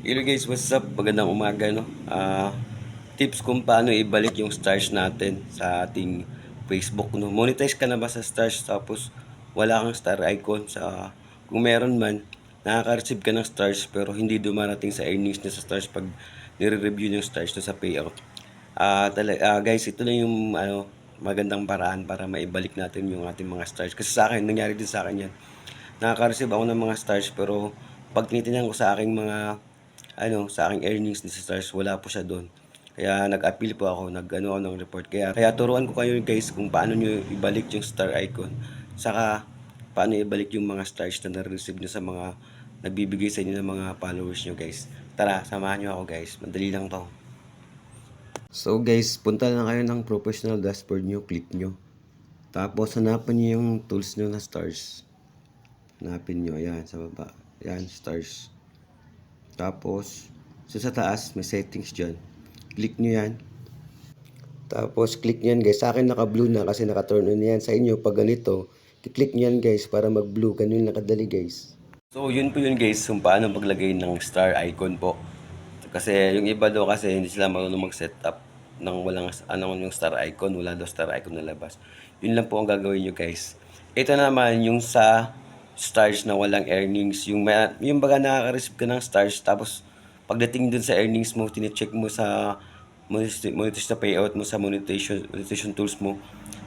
Hello guys, what's up? Magandang umaga, no? Ah, tips kung paano ibalik yung stars natin sa ating Facebook, no? Monetize ka na ba sa stars tapos wala kang star icon sa kung meron man, nakaka-receive ka ng stars pero hindi dumarating sa earnings na sa stars pag nire-review yung stars to sa payout. Ah, tala- ah, guys, ito na yung ano, magandang paraan para maibalik natin yung ating mga stars. Kasi sa akin, nangyari din sa akin yan. Nakaka-receive ako ng mga stars pero pag tinitingnan ko sa aking mga ano, sa aking earnings ni stars, wala po siya doon. Kaya nag-appeal po ako, nag-ano ako ng report. Kaya, kaya turuan ko kayo guys kung paano nyo ibalik yung star icon. Saka, paano ibalik yung mga stars na na-receive nyo sa mga nagbibigay sa inyo ng mga followers nyo guys. Tara, samahan nyo ako guys. Madali lang to. So guys, punta na kayo ng professional dashboard nyo, click nyo. Tapos hanapan nyo yung tools nyo na stars. Hanapin nyo, ayan, sa baba. Ayan, stars. Tapos, so sa taas, may settings dyan. Click nyo yan. Tapos, click nyo yan guys. Sa akin naka-blue na kasi naka-turn on yan. Sa inyo, pag ganito, click nyo yan guys para mag-blue. Ganun yung nakadali guys. So, yun po yun guys, kung paano maglagay ng star icon po. Kasi yung iba daw kasi hindi sila marunong mag-set up ng walang ano yung star icon, wala daw star icon na labas. Yun lang po ang gagawin nyo guys. Ito naman yung sa stars na walang earnings, yung may, yung baga nakaka-receive ka ng stars tapos pagdating dun sa earnings mo, tine-check mo sa monetize na payout mo sa monetization monetization tools mo,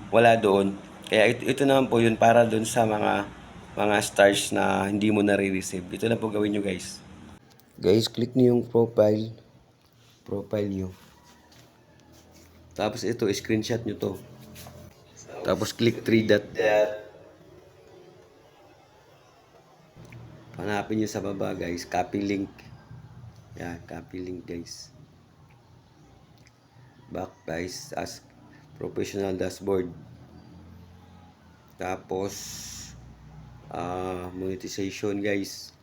wala doon. Kaya ito, ito naman po yun para doon sa mga mga stars na hindi mo nare-receive. Ito na po gawin nyo guys. Guys, click niyo yung profile. Profile niyo. Tapos ito, screenshot nyo to. Tapos click 3 dot. Hanapin nyo sa baba guys, copy link. Yan, copy link guys. Back guys, as professional dashboard. Tapos, ah monetization guys.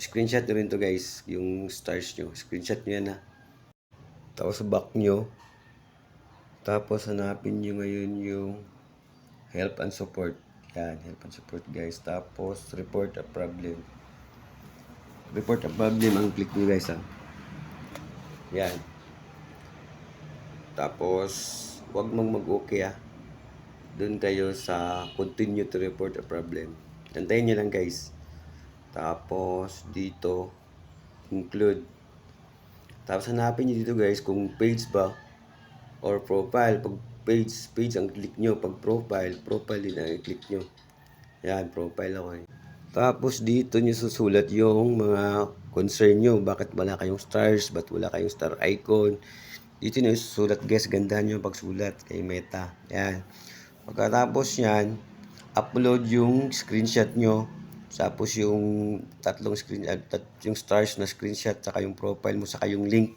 Screenshot nyo rin to guys, yung stars nyo. Screenshot nyo yan ha. Tapos back nyo. Tapos hanapin nyo ngayon yung help and support. Yan, help and support guys. Tapos report a problem. Report a problem ang click nyo guys ha. Yan. Tapos, wag mong mag-okay ha. Doon kayo sa continue to report a problem. Tantayin nyo lang guys. Tapos, dito, include. Tapos, hanapin nyo dito guys kung page ba or profile. Pag page, page ang click nyo. Pag profile, profile din ang click nyo. Yan, profile ako eh. Tapos, dito nyo susulat yung mga concern nyo. Bakit wala kayong stars? Ba't wala kayong star icon? Dito nyo susulat guys. Gandahan nyo pagsulat kay Meta. Yan. Pagkatapos yan, upload yung screenshot nyo. Tapos yung tatlong screen, uh, tat, yung stars na screenshot, saka yung profile mo, saka yung link.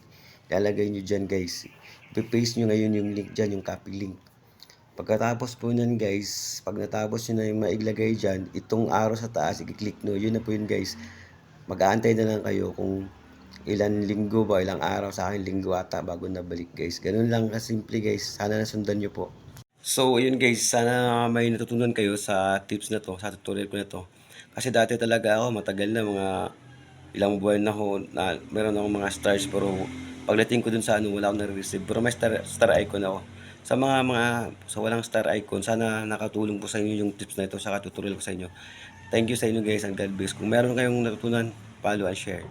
Lalagay nyo dyan guys. Ipapaste nyo ngayon yung link dyan, yung copy link. Pagkatapos po nun guys, pag natapos nyo na yung maiglagay dyan, itong arrow sa taas, i-click nyo, yun na po yun guys. Mag-aantay na lang kayo kung ilan linggo ba, ilang araw sa akin, linggo ata bago nabalik guys. Ganun lang kasimple guys. Sana nasundan nyo po. So, ayun guys, sana may natutunan kayo sa tips na to, sa tutorial ko na to. Kasi dati talaga ako, matagal na, mga ilang buwan na ako, na, meron akong mga stars, pero pagdating ko dun sa ano, wala akong nare-receive. Pero may star, star icon ako. Sa mga mga, sa walang star icon, sana nakatulong po sa inyo yung tips na ito, sa tutorial ko sa inyo. Thank you sa inyo guys, ang God bless. Kung meron kayong natutunan, follow and share.